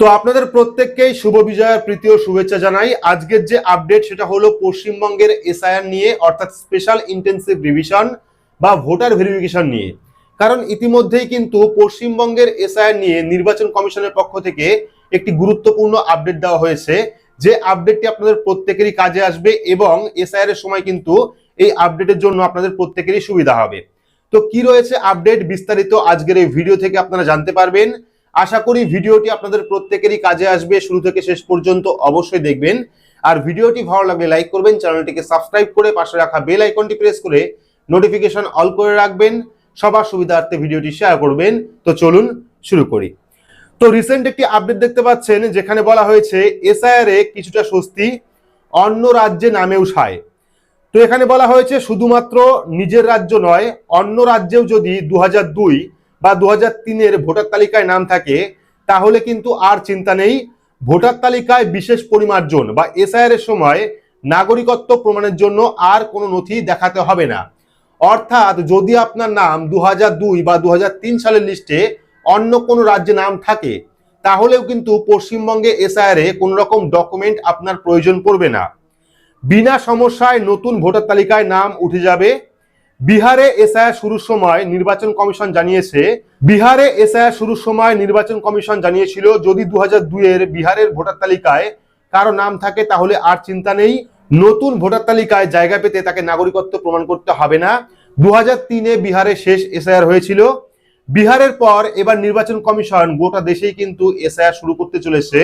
তো আপনাদের প্রত্যেককেই শুভ বিজয়ের প্রীতি ও শুভেচ্ছা জানাই। আজকের যে আপডেট সেটা হলো পশ্চিমবঙ্গের এসআইআর নিয়ে, অর্থাৎ স্পেশাল ইন্টেন্সিভ রিভিশন বা ভোটার ভেরিফিকেশন নিয়ে। কারণ ইতিমধ্যেই কিন্তু পশ্চিমবঙ্গের এসআইআর নিয়ে নির্বাচন কমিশনের পক্ষ থেকে একটি গুরুত্বপূর্ণ আপডেট দেওয়া হয়েছে। যে আপডেটটি আপনাদের প্রত্যেকেরই কাজে আসবে এবং এসআইআর এর সময় কিন্তু এই আপডেটের জন্য আপনাদের প্রত্যেকেরই সুবিধা হবে। তো কি রয়েছে আপডেট বিস্তারিত আজকের এই ভিডিও থেকে আপনারা জানতে পারবেন। আশা করি ভিডিওটি আপনাদের প্রত্যেকেরই কাজে আসবে। শুরু থেকে শেষ পর্যন্ত অবশ্যই দেখবেন। আর ভিডিওটি ভালো লাগলে লাইক করবেন, চ্যানেলটিকে সাবস্ক্রাইব করে পাশে রাখা বেল আইকনটি প্রেস করে নোটিফিকেশন অল করে রাখবেন। সবার সুবিধার্থে ভিডিওটি শেয়ার করবেন। তো চলুন শুরু করি। তো রিসেন্ট একটি আপডেট দেখতে পাচ্ছেন, যেখানে বলা হয়েছে এসআইআর এ কিছুটা স্বস্তি, অন্য রাজ্যে নামেও সায়। তো এখানে বলা হয়েছে শুধুমাত্র নিজের রাজ্য নয়, অন্য রাজ্যেও যদি দু বা দু তিনের ভোটার তালিকায় নাম থাকে, তাহলে কিন্তু আর চিন্তা নেই। ভোটার তালিকায় বিশেষ পরিমার্জন বা এসআইআর এর সময় নাগরিকত্ব প্রমাণের জন্য আর কোনো নথি দেখাতে হবে না। অর্থাৎ যদি আপনার নাম দু দুই বা দু হাজার তিন সালের লিস্টে অন্য কোনো রাজ্যে নাম থাকে, তাহলেও কিন্তু পশ্চিমবঙ্গে এসআইআর এ কোনো রকম ডকুমেন্ট আপনার প্রয়োজন পড়বে না। বিনা সমস্যায় নতুন ভোটার তালিকায় নাম উঠে যাবে। বিহারে এসআইআর শুরুর সময় নির্বাচন কমিশন জানিয়েছে, বিহারে এসআইআর শুরুর সময় নির্বাচন কমিশন জানিয়েছিল, যদি দু হাজার দুই এর বিহারের ভোটার তালিকায় কারও নাম থাকে তাহলে আর চিন্তা নেই। নতুন ভোটার তালিকায় জায়গা পেতে তাকে নাগরিকত্ব প্রমাণ করতে হবে না। দু তিনে বিহারে শেষ এসআইআর হয়েছিল। বিহারের পর এবার নির্বাচন কমিশন গোটা দেশেই কিন্তু এসআইআর শুরু করতে চলেছে।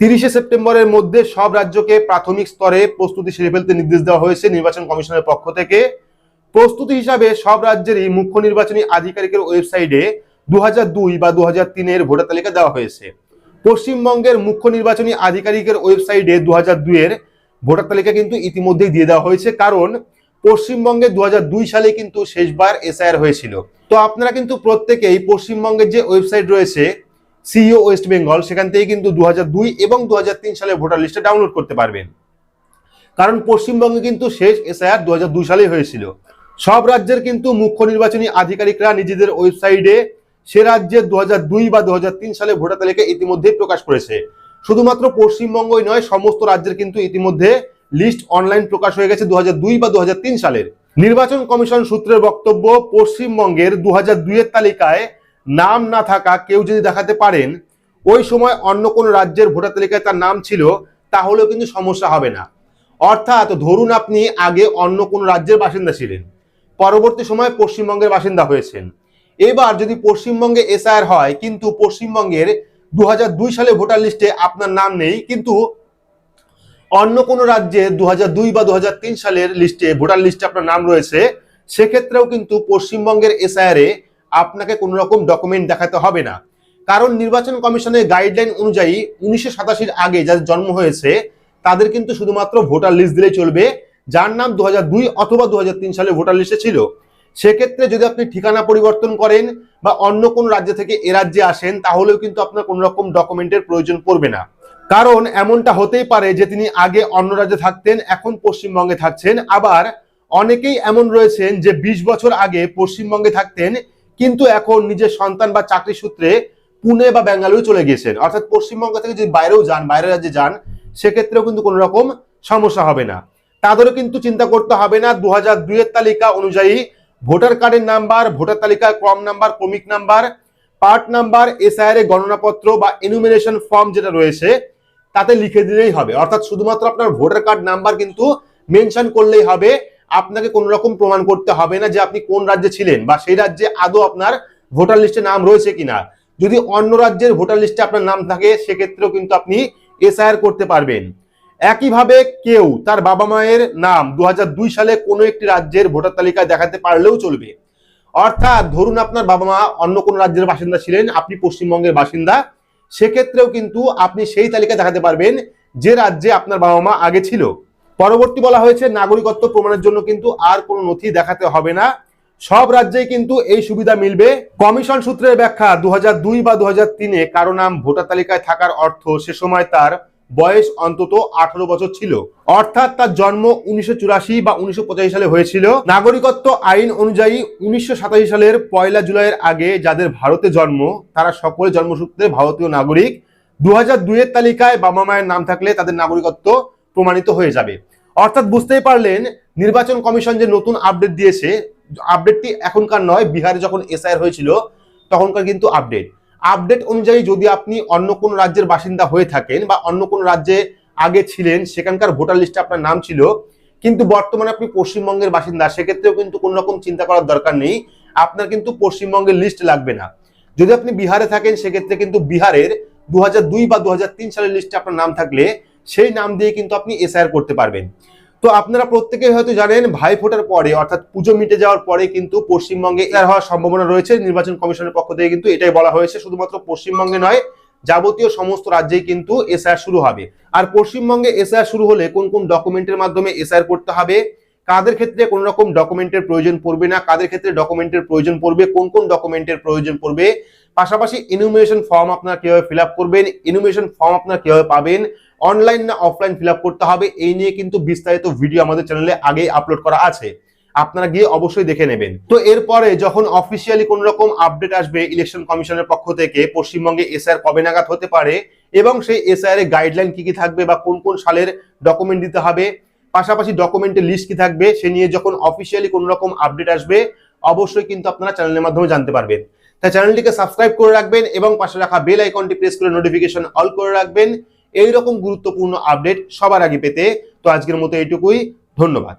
তিরিশে সেপ্টেম্বরের মধ্যে সব রাজ্যকে প্রাথমিক স্তরে প্রস্তুতি সেরে ফেলতে নির্দেশ দেওয়া হয়েছে নির্বাচন কমিশনের পক্ষ থেকে। প্রস্তুতি হিসাবে সব রাজ্যেরই মুখ্য নির্বাচনী আধিকারিকের ওয়েবসাইটে দু দুই বা দু তিনের ভোটার তালিকা দেওয়া হয়েছে। পশ্চিমবঙ্গের মুখ্য নির্বাচনী আধিকারিকের ওয়েবসাইটে দু দুইয়ের ভোটার তালিকা কিন্তু ইতিমধ্যেই দিয়ে দেওয়া হয়েছে, কারণ পশ্চিমবঙ্গে দু সালে কিন্তু শেষবার এসআইআর হয়েছিল। তো আপনারা কিন্তু প্রত্যেকেই পশ্চিমবঙ্গের যে ওয়েবসাইট রয়েছে, সিইও ওয়েস্ট বেঙ্গল, সেখান থেকে কিন্তু দু এবং দু হাজার তিন সালে ভোটার লিস্টে ডাউনলোড করতে পারবেন। কারণ পশ্চিমবঙ্গে কিন্তু শেষ এসআইআর দু সালে হয়েছিল। সব রাজ্যের কিন্তু মুখ্য নির্বাচনী আধিকারিকরা নিজেদের ওয়েবসাইটে সে রাজ্যের দু দুই বা দু হাজার তিন সালে ভোটার তালিকা ইতিমধ্যেই প্রকাশ করেছে। শুধুমাত্র পশ্চিমবঙ্গই নয়, সমস্ত রাজ্যের কিন্তু ইতিমধ্যে লিস্ট অনলাইন প্রকাশ হয়ে গেছে দু বা দুহাজার তিন সালের। নির্বাচন কমিশন সূত্রের বক্তব্য, পশ্চিমবঙ্গের দু দুইয়ের তালিকায় নাম না থাকা কেউ যদি দেখাতে পারেন, ওই সময় অন্য কোনো রাজ্যের ভোটার তালিকায় তার নাম ছিল, তাহলেও কিন্তু সমস্যা হবে না। অর্থাৎ ধরুন আপনি আগে অন্য কোনো রাজ্যের বাসিন্দা ছিলেন। পরবর্তী সময়ে পশ্চিমবঙ্গের বাসিন্দা হয়েছেন। এবার যদি পশ্চিমবঙ্গে এসআইআর হয়, কিন্তু পশ্চিমবঙ্গের দু হাজার দুই সালে ভোটার লিস্টে আপনার নাম নেই, কিন্তু অন্য কোনো রাজ্যে দুহাজার দুই বা দু হাজার তিন সালের লিস্টে ভোটার লিস্টে আপনার নাম রয়েছে, সেক্ষেত্রেও কিন্তু পশ্চিমবঙ্গের এসআইআর আপনাকে কোনো রকম ডকুমেন্ট দেখাতে হবে না। কারণ নির্বাচন কমিশনের গাইডলাইন অনুযায়ী উনিশশো সাতাশির আগে যাদের জন্ম হয়েছে, তাদের কিন্তু শুধুমাত্র ভোটার লিস্ট দিলেই চলবে। যার নাম দু হাজার দুই অথবা দু হাজার তিন সালে ভোটার লিস্টে ছিল, সেক্ষেত্রে যদি আপনি ঠিকানা পরিবর্তন করেন বা অন্য কোন রাজ্য থেকে এ রাজ্যে আসেন, তাহলেও কিন্তু আপনার কোনো রকম ডকুমেন্টের প্রয়োজন পড়বে না। কারণ এমনটা হতেই পারে যে তিনি আগে অন্য রাজ্যে থাকতেন, এখন পশ্চিমবঙ্গে থাকছেন। আবার অনেকেই এমন রয়েছেন যে ২০ বছর আগে পশ্চিমবঙ্গে থাকতেন, কিন্তু এখন নিজের সন্তান বা চাকরি সূত্রে পুনে বা বেঙ্গালুরু চলে গিয়েছেন। অর্থাৎ পশ্চিমবঙ্গ থেকে যদি বাইরেও যান, বাইরের রাজ্যে যান, সেক্ষেত্রেও কিন্তু কোনো রকম সমস্যা হবে না। তাদেরও কিন্তু চিন্তা করতে হবে না। দু হাজার দুইয়ের তালিকা অনুযায়ী ভোটার কার্ডের নাম্বার, ভোটার তালিকার ক্রম নাম্বার, ক্রমিক নাম্বার, পার্ট নাম্বার, এসআইআর এর গণনাপত্র বা এনুমিনেশন ফর্ম যেটা রয়েছে, তাতে লিখে দিলেই হবে। অর্থাৎ শুধুমাত্র আপনার ভোটার কার্ড নাম্বার কিন্তু মেনশন করলেই হবে। আপনাকে কোন রকম প্রমাণ করতে হবে না যে আপনি কোন রাজ্যে ছিলেন বা সেই রাজ্যে আদৌ আপনার ভোটার লিস্টে নাম রয়েছে কিনা। যদি অন্য রাজ্যের ভোটার লিস্টে আপনার নাম থাকে, সেক্ষেত্রেও কিন্তু আপনি এসআইআর করতে পারবেন। একইভাবে কেউ তার বাবা মায়ের নাম দু হাজার দুই সালে কোনো একটি রাজ্যের ভোটার তালিকায় দেখাতে পারলেও চলবে। অর্থাৎ ধরুন আপনার বাবা মা অন্য কোনো রাজ্যের বাসিন্দা ছিলেন, আপনি পশ্চিমবঙ্গের বাসিন্দা, সেক্ষেত্রেও কিন্তু আপনি সেই তালিকা দেখাতে পারবেন যে রাজ্যে আপনার বাবা মা আগে ছিল। পরবর্তী বলা হয়েছে, নাগরিকত্ব প্রমাণের জন্য কিন্তু আর কোনো নথি দেখাতে হবে না। সব রাজ্যেই কিন্তু এই সুবিধা মিলবে। কমিশন সূত্রের ব্যাখ্যা দু হাজার দুই বা দু হাজার তিনে কারও নাম ভোটার তালিকায় থাকার অর্থ সে সময় তার বয়স অন্তত আঠারো বছর ছিল। অর্থাৎ তার জন্ম উনিশশো চুরাশি বা উনিশশো সালে হয়েছিল। নাগরিকত্ব আইন অনুযায়ী উনিশশো সালের পয়লা জুলাইয়ের আগে যাদের ভারতে জন্ম, তারা সকলে জন্মসূত্রে ভারতীয় নাগরিক। দু হাজার দুইয়ের তালিকায় বাবা মায়ের নাম থাকলে তাদের নাগরিকত্ব প্রমাণিত হয়ে যাবে। অর্থাৎ বুঝতেই পারলেন, নির্বাচন কমিশন যে নতুন আপডেট দিয়েছে, আপডেটটি এখনকার নয়, বিহারে যখন এসআইআর হয়েছিল, তখনকার কিন্তু আপডেট। আপডেট অনুযায়ী যদি আপনি অন্য কোনো রাজ্যের বাসিন্দা হয়ে থাকেন বা অন্য কোনো রাজ্যে আগে ছিলেন, সেখানকার ভোটার লিস্টে আপনার নাম ছিল, কিন্তু বর্তমানে আপনি পশ্চিমবঙ্গের বাসিন্দা, সেক্ষেত্রেও কিন্তু কোনো রকম চিন্তা করার দরকার নেই, আপনার কিন্তু পশ্চিমবঙ্গের লিস্ট লাগবে না। যদি আপনি বিহারে থাকেন, সেক্ষেত্রে কিন্তু বিহারের দু বা দু হাজার তিন সালের লিস্টে আপনার নাম থাকলে, সেই নাম দিয়ে কিন্তু আপনি এসআইআর করতে পারবেন। তো আপনারা প্রত্যেকে হয়তো জানেন ভাই ফোটার পরে, অর্থাৎ পুজো মিটে যাওয়ার পরে কিন্তু পশ্চিমবঙ্গে এর হওয়ার সম্ভাবনা রয়েছে। নির্বাচন কমিশনের পক্ষ থেকে কিন্তু এটাই বলা হয়েছে, শুধুমাত্র পশ্চিমবঙ্গে নয়, যাবতীয় সমস্ত রাজ্যেই কিন্তু এসআর শুরু হবে। আর পশ্চিমবঙ্গে এসআর শুরু হলে কোন কোন ডকুমেন্টের মাধ্যমে এসআর করতে হবে? কাদের ক্ষেত্রে কোন রকম ডকুমেন্টের প্রয়োজন পড়বে না, কাদের ক্ষেত্রে ডকুমেন্টের প্রয়োজন পড়বে, কোন কোন ডকুমেন্টের প্রয়োজন পড়বে, পাশাপাশি ইনুমিনেশন ফর্ম আপনারা কীভাবে ফিল করবেন ইনুমিনেশন ফর্ম আপনারা কীভাবে পাবেন অনলাইন না অফলাইন ফিল করতে হবে, এই নিয়ে কিন্তু বিস্তারিত ভিডিও আমাদের চ্যানেলে আগেই আপলোড করা আছে। আপনারা গিয়ে অবশ্যই দেখে নেবেন। তো এরপরে যখন অফিসিয়ালি কোন রকম আপডেট আসবে ইলেকশন কমিশনের পক্ষ থেকে, পশ্চিমবঙ্গে এসআর কবে নাগাদ হতে পারে এবং সেই এসআর এর গাইডলাইন কি কি থাকবে বা কোন কোন সালের ডকুমেন্ট দিতে হবে পাশাপাশি ডকুমেন্টের লিস্ট কি থাকবে, সে নিয়ে যখন অফিসিয়ালি কোন রকম আপডেট আসবে, অবশ্যই কিন্তু আপনারা চ্যানেলের মাধ্যমে জানতে পারবেন। তাই চ্যানেলটিকে সাবস্ক্রাইব করে রাখবেন এবং পাশে রাখা বেল আইকনটি প্রেস করে নোটিফিকেশন অল করে রাখবেন। এই রকম গুরুত্বপূর্ণ আপডেট সবার আগে পেতে। তো আজকের মতো এইটুকুই। ধন্যবাদ।